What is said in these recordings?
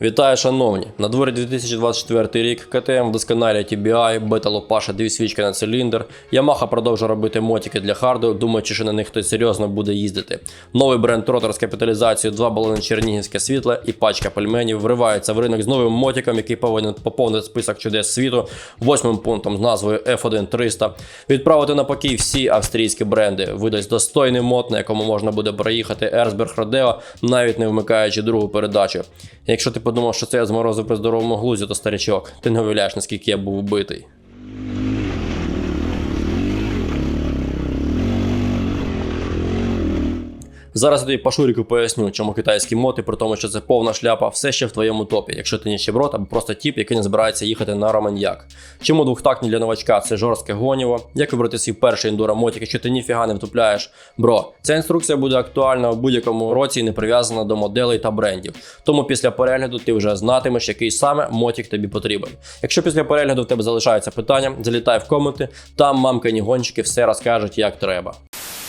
Вітаю, шановні! На дворі 2024 рік КТМ вдосконалює TBI, бета лопаша, дві свічки на циліндр. Yamaha продовжує робити мотики для харду, думаючи, що на них хтось серйозно буде їздити. Новий бренд Ротор з капіталізацією, два балони чернігівське світле і пачка пельменів вривається в ринок з новим мотиком, який повинен поповнити список чудес світу, восьмим пунктом з назвою F1300. Відправити на покій всі австрійські бренди. Видасть достойний мод, на якому можна буде проїхати Ерсберг Родео, навіть не вмикаючи другу передачу. Якщо ти подумав, що це я зморозив при здоровому глузі, то старичок, ти не уявляєш, наскільки я був вбитий. Зараз я тобі по шуріку поясню, чому китайські моти, при тому, що це повна шляпа, все ще в твоєму топі, якщо ти ніщеброд або просто тіп, який не збирається їхати на романьяк. Чому двохтактні для новачка це жорстке гоніво? Як вибрати свій перший ендуро мотик, якщо ти ніфіга не втупляєш? Бро, ця інструкція буде актуальна в будь-якому році і не прив'язана до моделей та брендів. Тому після перегляду ти вже знатимеш, який саме мотик тобі потрібен. Якщо після перегляду в тебе залишаються питання, залітай в коменти, там мамкані гонщики все розкажуть, як треба.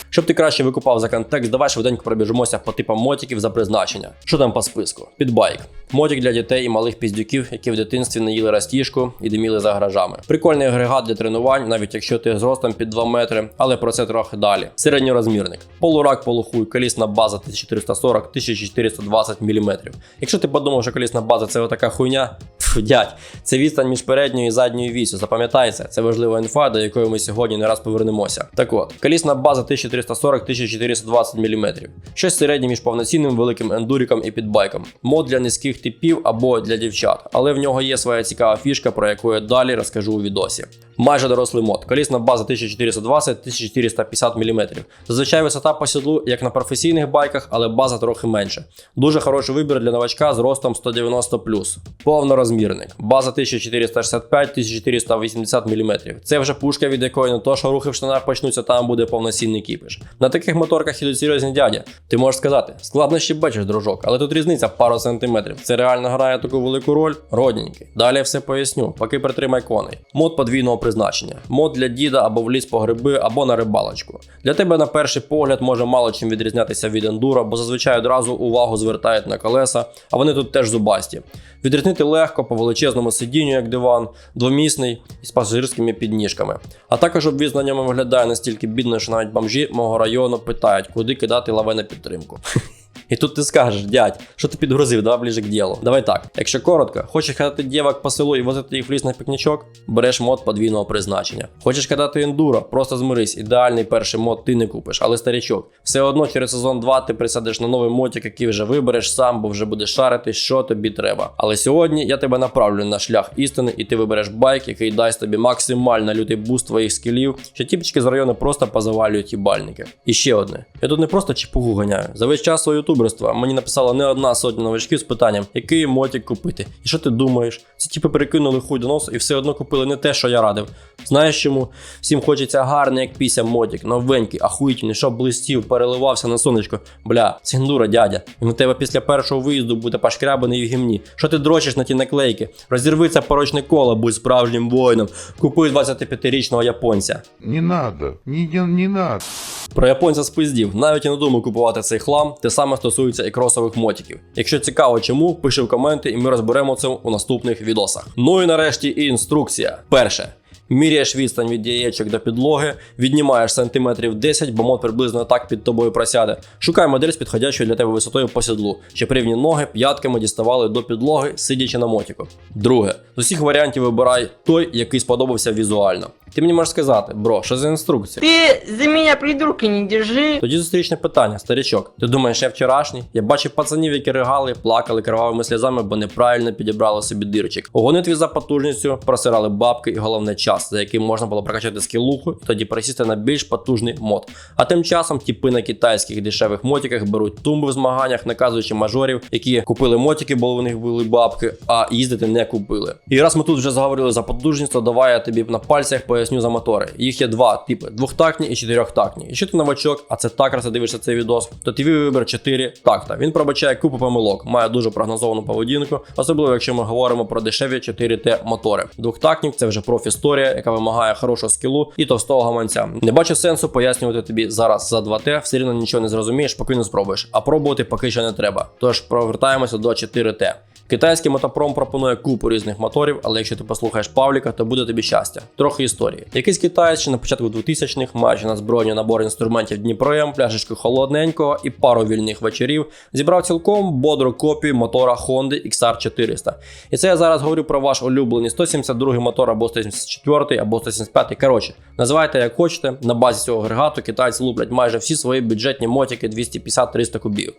Щоб ти краще викупав за контекст, давай швиденько пробіжимося по типам мотиків за призначення. Що там по списку? Підбайк. Мотик для дітей і малих піздюків, які в дитинстві не їли растіжку і диміли за гаражами. Прикольний агрегат для тренувань, навіть якщо ти зростом під 2 метри, але про це трохи далі. Середньорозмірник. Полурак, полухуй, колісна база 1440-1420 мм. Якщо ти подумав, що колісна база це отака хуйня, пф, дядь, це відстань між передньою і задньою вісю. Запам'ятайте, це важлива інфа, до якої ми сьогодні не раз повернемося. Так от, колісна база 1340-1420 мм. Щось середнє між повноцінним великим ендуріком і підбайком. Мод для низьких типів або для дівчат, але в нього є своя цікава фішка, про яку я далі розкажу у відосі. Майже дорослий мод. Колісна база 1420-1450 мм. Зазвичай висота по сідлу, як на професійних байках, але база трохи менше. Дуже хороший вибір для новачка з ростом 190 Повнорозмірник. База 1445-1480 мм. Це вже пушка, від якої не то, що рухи в штанах почнуться, там буде повноцінний кіпиш. На таких моторках ідуть серйозні дядя. Ти можеш сказати, складно ще бачиш, дружок, але тут різниця пару сантиметрів. Це реально грає таку велику роль. Родненький. Далі все поясню, поки притримай коней. Мод подвійного призначення. Мод для діда або в ліс по гриби, або на рибалочку. Для тебе на перший погляд може мало чим відрізнятися від ендуро, бо зазвичай одразу увагу звертають на колеса, а вони тут теж зубасті. Відрізнити легко по величезному сидінню, як диван, двомісний із пасажирськими підніжками. А також обвіз на ньому виглядає настільки бідно, що навіть бомжі мого району питають, куди кидати лаве на підтримку. І тут ти скажеш, дядь, що ти підгрузив, давай ближе к ділу. Давай так. Якщо коротко, хочеш катати дівок по селу і возити їх в ліс на пікнічок, береш мод подвійного призначення. Хочеш катати ендуро, просто змирись, ідеальний перший мод ти не купиш, але старичок, все одно через сезон 2 ти присадиш на новий мотик, який вже вибереш сам, бо вже будеш шарити, що тобі треба. Але сьогодні я тебе направлю на шлях істини, і ти вибереш байк, який дасть тобі максимально лютий буст твоїх скілів, що тіпчики з району просто позавалюють їбальники. І ще одне. Я тут не просто чепугу ганяю. За весь час свого ютуберства мені написала не одна сотня новачків з питанням, який мотик купити. І що ти думаєш? Ці типи перекинули хуй до носу і все одно купили не те, що я радив. Знаєш чому? Всім хочеться гарний, як піся мотик, новенький, ахуїтельний, щоб блистів, переливався на сонечко. Бля, сіндура, дядя. Він у тебе після першого виїзду буде пошкрябаний в гімні. Що ти дрочиш на ті наклейки? Розірви це порочне коло, будь справжнім воїном. Купуй 25-річного японця. Не надо, не, не, не надо. Про японця спиздів. Навіть і не думаю купувати цей хлам, те саме стосується і кросових мотиків. Якщо цікаво, чому, пиши в коменти, і ми розберемо це у наступних відосах. Ну і нарешті інструкція. Перше. Міряєш відстань від яєчок до підлоги, віднімаєш сантиметрів 10, бо мод приблизно так під тобою просяде. Шукай модель з підходящою для тебе висотою по сідлу, щоб рівні ноги п'ятками діставали до підлоги, сидячи на мотіку. Друге, з усіх варіантів вибирай той, який сподобався візуально. Ти мені можеш сказати, бро, що за інструкція? Ты за меня придурка не держи. Тоді зустрічне питання, старичок. Ти думаєш, я вчорашній? Я бачив пацанів, які ригали, плакали кривавими сльозами, бо неправильно підібрали собі дирчик. У гонитві за потужністю просирали бабки і головне час, за яким можна було прокачати скілуху і тоді пересісти на більш потужний мод. А тим часом тіпи на китайських дешевих мотиках беруть тумби в змаганнях, наказуючи мажорів, які купили мотики, бо у них були бабки, а їздити не купили. І раз ми тут вже заговорили за потужність, то давай я тобі на пальцях поясню, поясню за мотори. Їх є два типи: двохтактні і чотирьохтактні. Якщо ти новачок, а це так раз ти дивишся цей відос, то твій вибір 4 такта. Він пробачає купу помилок, має дуже прогнозовану поведінку, особливо якщо ми говоримо про дешеві 4T мотори. Двохтактник це вже профісторія, яка вимагає хорошого скілу і товстого гаманця. Не бачу сенсу пояснювати тобі зараз за 2T, все рівно нічого не зрозумієш, поки не спробуєш. А пробувати поки що не треба. Тож повертаємося до 4T. Китайський мотопром пропонує купу різних моторів, але якщо ти послухаєш Павліка, то буде тобі щастя. Трохи історії. Якийсь китаєць ще на початку 2000-х, маючи на збройні набор інструментів Дніпром, пляшечку холодненького і пару вільних вечорів, зібрав цілком бодру копію мотора Honda XR400. І це я зараз говорю про ваш улюблений 172 мотор або 174 або 175. Коротше, називайте як хочете. На базі цього агрегату китайці луплять майже всі свої бюджетні мотики 250-300 кубів.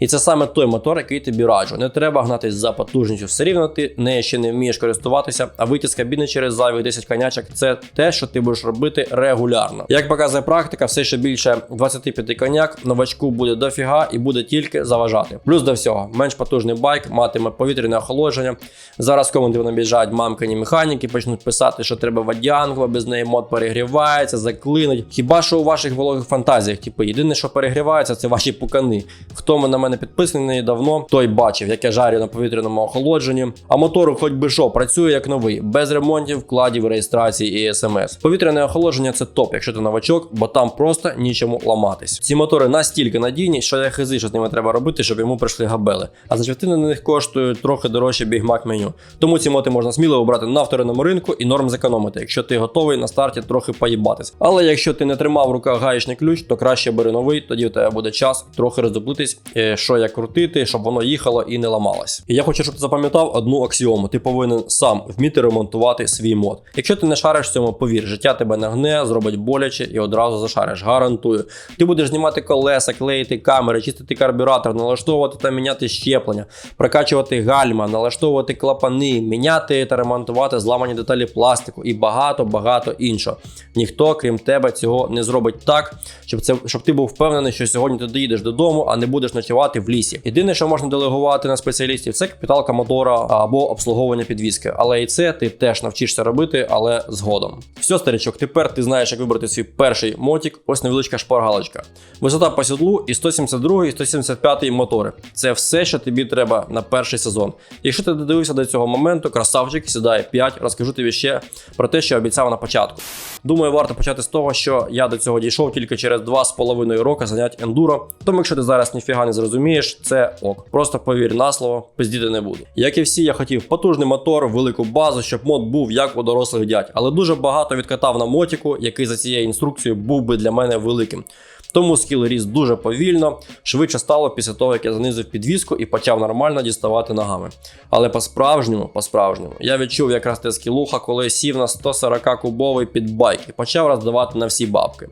І це саме той мотор, який тобі раджу. Не треба гнатись за потужністю, все рівно ти нею ще не вмієш користуватися, а вийти з кабіни через зайвих 10 конячок це те, що ти будеш робити регулярно. Як показує практика, все ще більше 25 коняк новачку буде дофіга і буде тільки заважати. Плюс до всього, менш потужний байк матиме повітряне охолодження. Зараз коменти набіжають мамкані механіки, почнуть писати, що треба водянку, без неї мод перегрівається, заклинить. Хіба що у ваших вологих фантазіях, типу, єдине, що перегрівається, це ваші пукани. Хто на мене підписаний давно, той бачив, як я жарю на повітряному охолодженні. А мотор, хоч би що, працює як новий, без ремонтів, вкладів, реєстрації і смс. Повітряне охолодження це топ, якщо ти новачок, бо там просто нічому ламатись. Ці мотори настільки надійні, що я хизи, що з ними треба робити, щоб йому прийшли габели. А за частини на них коштують трохи дорожче бігмак меню. Тому ці моти можна сміливо брати на вторинному ринку і норм зекономити, якщо ти готовий на старті трохи поїбатись. Але якщо ти не тримав в руках гаєчний ключ, то краще бери новий, тоді в тебе буде час трохи роздоплитись, е, що як крутити, щоб воно їхало і не ламалось. І я хочу, щоб ти запам'ятав одну аксіому: ти повинен сам вміти ремонтувати свій мод. Якщо ти не шариш в цьому, повір, життя тебе нагне, зробить боляче і одразу зашариш. Гарантую. Ти будеш знімати колеса, клеїти камери, чистити карбюратор, налаштовувати та міняти щеплення, прокачувати гальма, налаштовувати клапани, міняти та ремонтувати зламані деталі пластику і багато-багато іншого. Ніхто, крім тебе, цього не зробить так, щоб це щоб ти був впевнений, що сьогодні ти доїдеш додому, а не будеш ночувати в лісі. Єдине, що можна делегувати на спеціалістів, це капіталка мотора або обслуговування підвіски. Але і це ти теж навчишся робити, але згодом. Все, старичок, тепер ти знаєш, як вибрати свій перший мотик. Ось невеличка шпаргалочка. Висота по сідлу і 172 і 175 мотори. Це все, що тобі треба на перший сезон. Якщо ти додивився до цього моменту, красавчик сідає 5, розкажу тобі ще про те, що обіцяв на початку. Думаю, варто почати з того, що я до цього дійшов тільки через 2,5 роки занять ендуро. Тому, якщо ти зараз ніфіга не зрозумієш, це ок. Просто повір на слово, пиздіти не буду. Як і всі, я хотів потужний мотор, велику базу, щоб мод був як у дорослих дядь, але дуже багато відкатав на мотіку, який за цією інструкцією був би для мене великим. Тому скіл ріс дуже повільно, швидше стало після того, як я занизив підвіску і почав нормально діставати ногами. Але по-справжньому, по-справжньому, я відчув якраз те скілуха, коли сів на 140 кубовий підбайк і почав роздавати на всі бабки.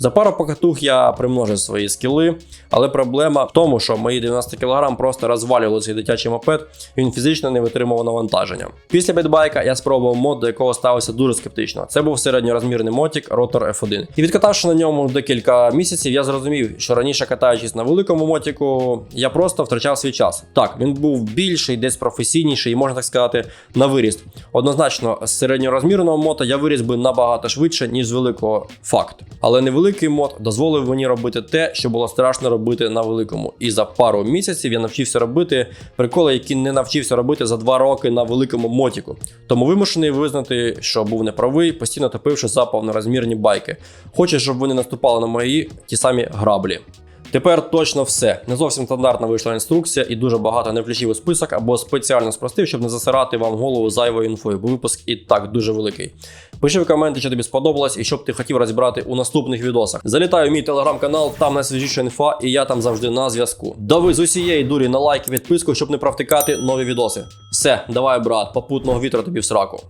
За пару покатух я примножив свої скіли, але проблема в тому, що мої 90 кг просто розвалювали цей дитячий мопед, і він фізично не витримував навантаження. Після підбайка я спробував мод, до якого ставився дуже скептично. Це був середньорозмірний мотик ротор F1. І відкатавши на ньому декілька місяців, я зрозумів, що раніше катаючись на великому мотику, я просто втрачав свій час. Так, він був більший, десь професійніший, можна так сказати, на виріст. Однозначно, з середньорозмірного мота я виріс би набагато швидше, ніж з великого факт. Але невеликий мод дозволив мені робити те, що було страшно робити на великому. І за пару місяців я навчився робити приколи, які не навчився робити за два роки на великому мотіку. Тому вимушений визнати, що був неправий, постійно топивши за повнорозмірні байки. Хочу, щоб вони наступали на мої ті самі граблі. Тепер точно все. Не зовсім стандартна вийшла інструкція і дуже багато не включив у список або спеціально спростив, щоб не засирати вам голову зайвою інфою, бо випуск і так дуже великий. Пиши в коменти, що тобі сподобалось і що б ти хотів розібрати у наступних відосах. Залітай у мій телеграм-канал, там найсвіжіша інфа, і я там завжди на зв'язку. Дави з усієї дурі на лайк і підписку, щоб не провтикати нові відоси. Все, давай, брат, попутного вітра тобі в сраку.